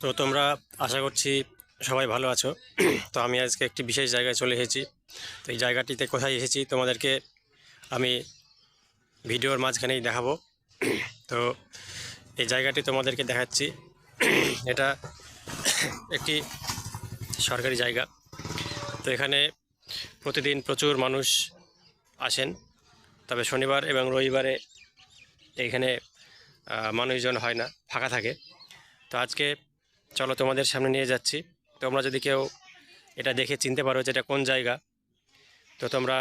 তো তোমরা আশা করছি সবাই ভালো আছো। তো আমি আজকে একটি বিশেষ জায়গায় চলে এসেছি। তো এই জায়গাটিতে কোথায় এসেছি তোমাদেরকে আমি ভিডিওর মাঝখানেই দেখাবো। তো এই জায়গাটি তোমাদেরকে দেখাচ্ছি। এটা একটি সরকারি জায়গা। তো এখানে প্রতিদিন প্রচুর মানুষ আসেন। তবে শনিবার এবং রবিবারে এইখানে মানুষজন হয় না, ফাঁকা থাকে। তো আজকে চলো তোমাদের সামনে নিয়ে যাচ্ছি। তোমরা যদি কেউ এটা দেখে চিনতে পারো যে এটা কোন জায়গা, তো তোমরা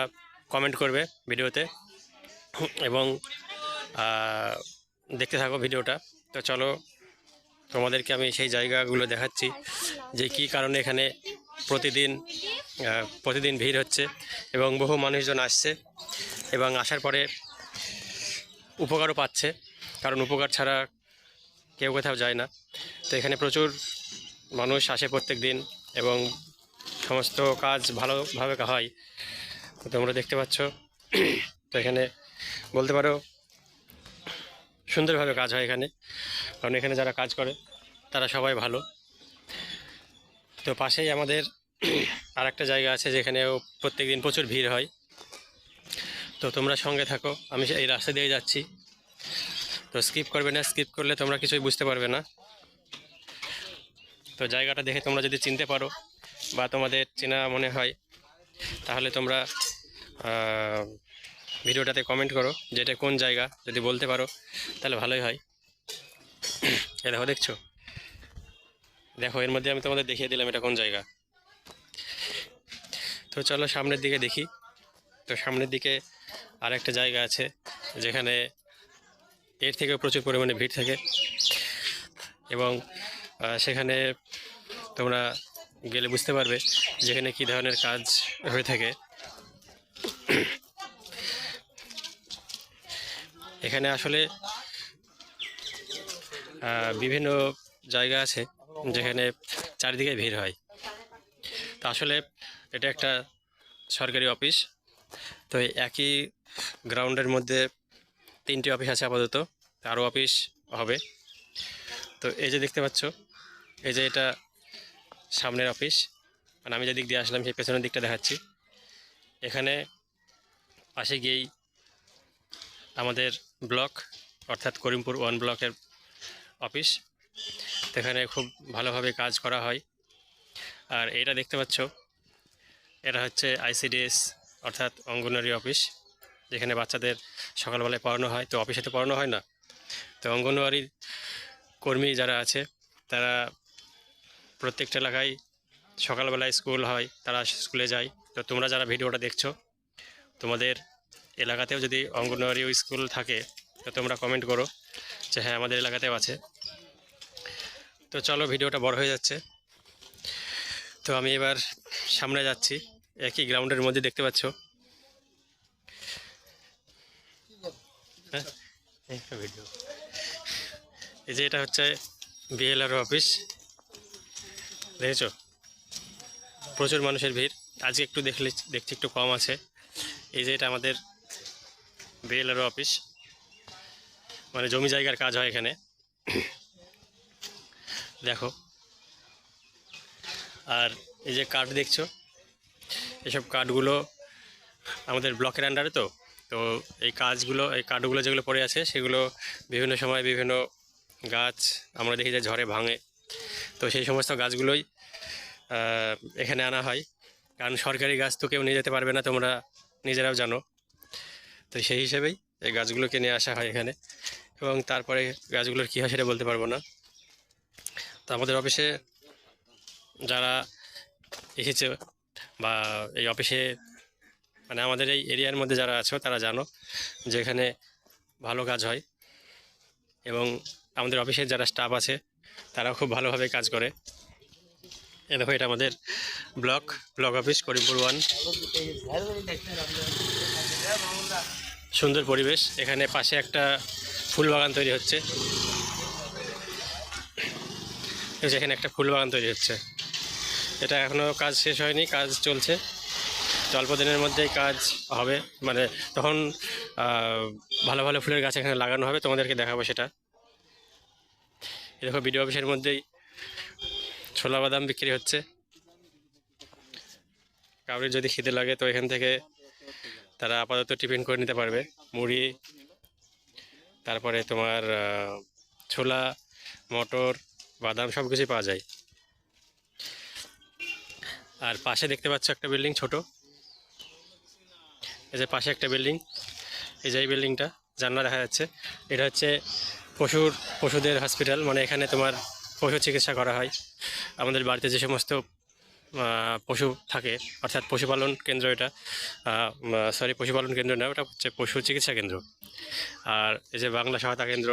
কমেন্ট করবে ভিডিওতে। এবং দেখতে থাকো ভিডিওটা। তো চলো, তোমাদেরকে আমি সেই জায়গাগুলো দেখাচ্ছি যে কী কারণে এখানে প্রতিদিন প্রতিদিন ভিড় হচ্ছে এবং বহু মানুষজন আসছে এবং আসার পরে উপকারও পাচ্ছে। কারণ উপকার ছাড়া কেউ কোথাও যায় না। তো এখানে প্রচুর মানুষ আসে প্রত্যেক দিন এবং সমস্ত কাজ ভালোভাবে হয়। তোমরা দেখতে পাচ্ছ। তো এখানে বলতে পারো সুন্দরভাবে কাজ হয় এখানে। কারণ এখানে যারা কাজ করে, তারা সবাই ভালো। তো পাশেই আমাদের আর একটা জায়গা আছে যেখানেও প্রত্যেক দিন প্রচুর ভিড় হয়। তো তোমরা সঙ্গে থাকো। আমি এই রাস্তা দিয়ে যাচ্ছি। তো স্কিপ করবে না স্কিপ করলে তোমরা কিছুই বুঝতে পারবে না। তো জায়গাটা দেখে তোমরা যদি চিনতে পারো বা তোমাদের চেনা মনে হয়, তাহলে তোমরা ভিডিওটাতে কমেন্ট করো যে এটা কোন জায়গা, যদি বলতে পারো, তাহলে ভালোই হয়। এ দেখো, দেখছ? দেখো, এর মধ্যে আমি তোমাদের দেখিয়ে দিলাম এটা কোন জায়গা। তো চলো সামনের দিকে দেখি। তো সামনের দিকে আর একটা জায়গা আছে, যেখানে এর থেকে প্রচুর পরিমাণে ভিড় থাকে। এবং সেখানে তোমরা গেলে বুঝতে পারবে যেখানে কী ধরনের কাজ হয়ে থাকে। এখানে আসলে বিভিন্ন জায়গা আছে যেখানে চারিদিকে ভিড় হয়। তো আসলে এটা একটা সরকারি অফিস। তো একই গ্রাউন্ডের মধ্যে তিনটি অফিস আছে আপাতত আরও অফিস হবে। তো এই যে দেখতে পাচ্ছ, এই যে এটা সামনের অফিস মানে আমি যে দিক দিয়ে আসলাম, সেই পেছনের দিকটা দেখাচ্ছি। এখানে পাশে গিয়েই আমাদের ব্লক অর্থাৎ করিমপুর ওয়ান ব্লকের অফিস এখানে খুব ভালোভাবে কাজ করা হয়। আর এটা দেখতে পাচ্ছ, এটা হচ্ছে আইসিডিএস অর্থাৎ অঙ্গনওয়াড়ি অফিস যেখানে বাচ্চাদের সকালবেলায় পড়ানো হয়, তো অফিসে তো পড়ানো হয় না। তো অঙ্গনওয়াড়ির কর্মী যারা আছে, তারা প্রত্যেকটা এলাকায় সকালবেলায় স্কুল হয়, তারা স্কুলে যায়। তো তোমরা যারা ভিডিওটা দেখছ, তোমাদের এলাকাতেও যদি অঙ্গনওয়াড়ি স্কুল থাকে, তো তোমরা কমেন্ট করো যে হ্যাঁ আমাদের এলাকাতেও আছে। তো চলো ভিডিওটা বড় হয়ে যাচ্ছে। তো আমি এবার সামনে যাচ্ছি। একই গ্রাউন্ডের মধ্যে দেখতে পাচ্ছ। ভিডিও এই যে এটা হচ্ছে বিএলআর অফিস দেখেছ? প্রচুর মানুষের ভিড়। আজকে একটু দেখলে, দেখছি একটু কম আছে। এই যে এটা আমাদের বিএলআর অফিস মানে জমি জায়গার কাজ হয় এখানে। দেখো। আর এই যে কার্ড দেখছ? এসব কার্ডগুলো আমাদের ব্লকের আন্ডারে তো? তো এই কাজগুলো, এই কাঠগুলো যেগুলো পড়ে আছে, সেগুলো বিভিন্ন সময় বিভিন্ন গাছ আমরা দেখি যে ঝড়ে ভাঙে। তো সেই সমস্ত গাছগুলোই এখানে আনা হয়। কারণ সরকারি গাছ তো কেউ নিয়ে যেতে পারবে না, তোমরা নিজেরাও জানো। তো সেই হিসেবেই এই গাছগুলোকে নিয়ে আসা হয় এখানে। এবং তারপরে গাছগুলোর কী হয় সেটা বলতে পারব না। তো আমাদের অফিসে যারা এসেছে বা এই অফিসে মানে আমাদের এই এরিয়ার মধ্যে যারা আছো, তারা জানো যে এখানে ভালো কাজ হয়। এবং আমাদের অফিসের যারা স্টাফ আছে, তারাও খুব ভালোভাবে কাজ করে। এ দেখো, এটা আমাদের block block office, Karimpur one. সুন্দর পরিবেশ। এখানে পাশে একটা ফুল বাগান তৈরি হচ্ছে। এখানে একটা ফুল বাগান তৈরি হচ্ছে। এটা এখনও কাজ শেষ হয়নি, কাজ চলছে। অল্প দিনের মধ্যেই কাজ হবে। মানে তখন ভালো ভালো ফুলের গাছ এখানে লাগানো হবে, তোমাদেরকে দেখাবো সেটা। দেখো, বিডিও অফিসের মধ্যেই ছোলা বাদাম বিক্রি হচ্ছে। কাউরির যদি খিদে লাগে, তো এখান থেকে তারা আপাতত টিফিন করে নিতে পারবে। মুড়ি, তারপরে তোমার ছোলা, মটর, বাদাম সব কিছুই পাওয়া যায়। আর পাশে দেখতে পাচ্ছ একটা বিল্ডিং ছোট। এই যে পাশে একটা বিল্ডিং। এই যে এই বিল্ডিংটা, জানলা দেখা যাচ্ছে। এটা হচ্ছে পশুর, পশুদের হসপিটাল। মানে এখানে তোমার পশু চিকিৎসা করা হয়। আমাদের বাড়িতে যে সমস্ত পশু থাকে, অর্থাৎ পশুপালন কেন্দ্র এটা সরি পশুপালন কেন্দ্র না, ওটা হচ্ছে পশু চিকিৎসা কেন্দ্র। আর এই যে বাংলা সহায়তা কেন্দ্র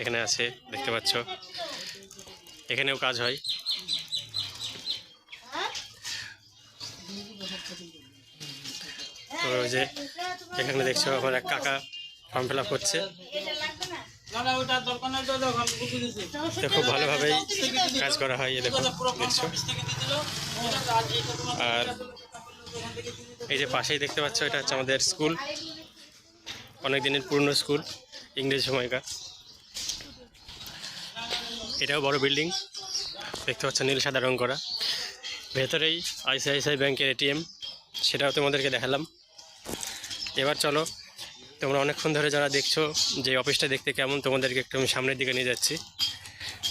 এখানে আছে, দেখতে পাচ্ছ। এখানেও কাজ হয়। তো ওই যে এখানে দেখছ আমার এক কাকা ফর্ম ফিল করছে। খুব ভালোভাবেই কাজ করা হয়, এই দেখো, দেখছ? আর এই যে পাশেই দেখতে পাচ্ছ, এটা হচ্ছে আমাদের স্কুল। অনেক দিনের পুরনো স্কুল, ইংরেজি সময়কার। এটাও বড় বিল্ডিং। দেখতে পাচ্ছ, নীল, সাদা রং করা। ভেতরেই আইসিআইসিআই ব্যাংকের এটিএম, সেটাও তোমাদেরকে দেখালাম। এবার চলো, তোমরা অনেকক্ষণ ধরে যারা দেখছ যে অফিসটা দেখতে কেমন, তোমাদেরকে একটু আমি সামনের দিকে নিয়ে যাচ্ছি।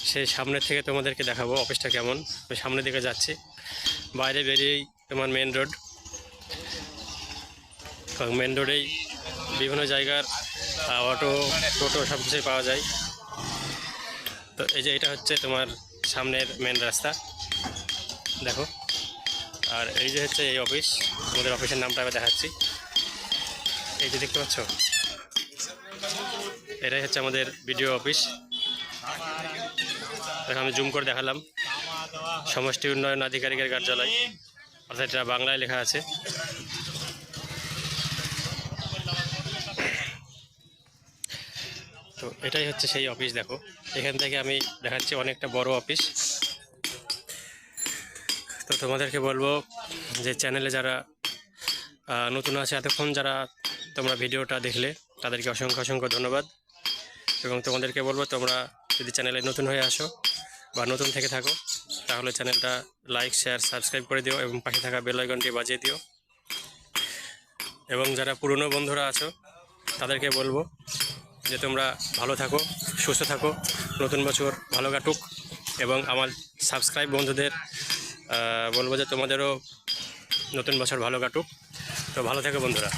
সেই সামনের থেকে তোমাদেরকে দেখাবো অফিসটা কেমন। আমি সামনের দিকে যাচ্ছি। বাইরে বেরিয়েই তোমার মেন রোড মেন রোডেই বিভিন্ন জায়গার অটো টোটো সব কিছুই পাওয়া যায়। তো এই যে এটা হচ্ছে তোমার সামনের মেন রাস্তা। দেখো। আর এই যে হচ্ছে এই অফিস আমাদের অফিসের নামটা আমি দেখাচ্ছি। এই যে দেখতে পাচ্ছ? এটাই হচ্ছে আমাদের বিডিও অফিস। আমি জুম করে দেখালাম। সমষ্টি উন্নয়ন আধিকারিকের কার্যালয়। অর্থাৎ এটা বাংলায় লেখা আছে। তো এটাই হচ্ছে সেই অফিস, দেখো। এখান থেকে আমি দেখাচ্ছি অনেকটা বড় অফিস। তো তোমাদেরকে বলব যে চ্যানেলে যারা নতুন আছে, এতক্ষণ যারা তোমরা ভিডিওটা দেখলে, তাদেরকে অসংখ্য অসংখ্য ধন্যবাদ। এবং তোমাদেরকে বলব, তোমরা যদি চ্যানেলে নতুন হয়ে আসো বা নতুন থেকে থাকো, তাহলে চ্যানেলটা লাইক, শেয়ার, সাবস্ক্রাইব করে দিও এবং পাশে থাকা বেল আইকনটি বাজিয়ে দিও। এবং যারা পুরনো বন্ধুরা আছো, তাদেরকে বলব যে তোমরা ভালো থাকো, সুস্থ থাকো, নতুন বছর ভালো কাটুক এবং আমার সাবস্ক্রাইব বন্ধুদের বলব যে তোমাদেরও নতুন বছর ভালো কাটুক। তো ভালো থাকো বন্ধুরা।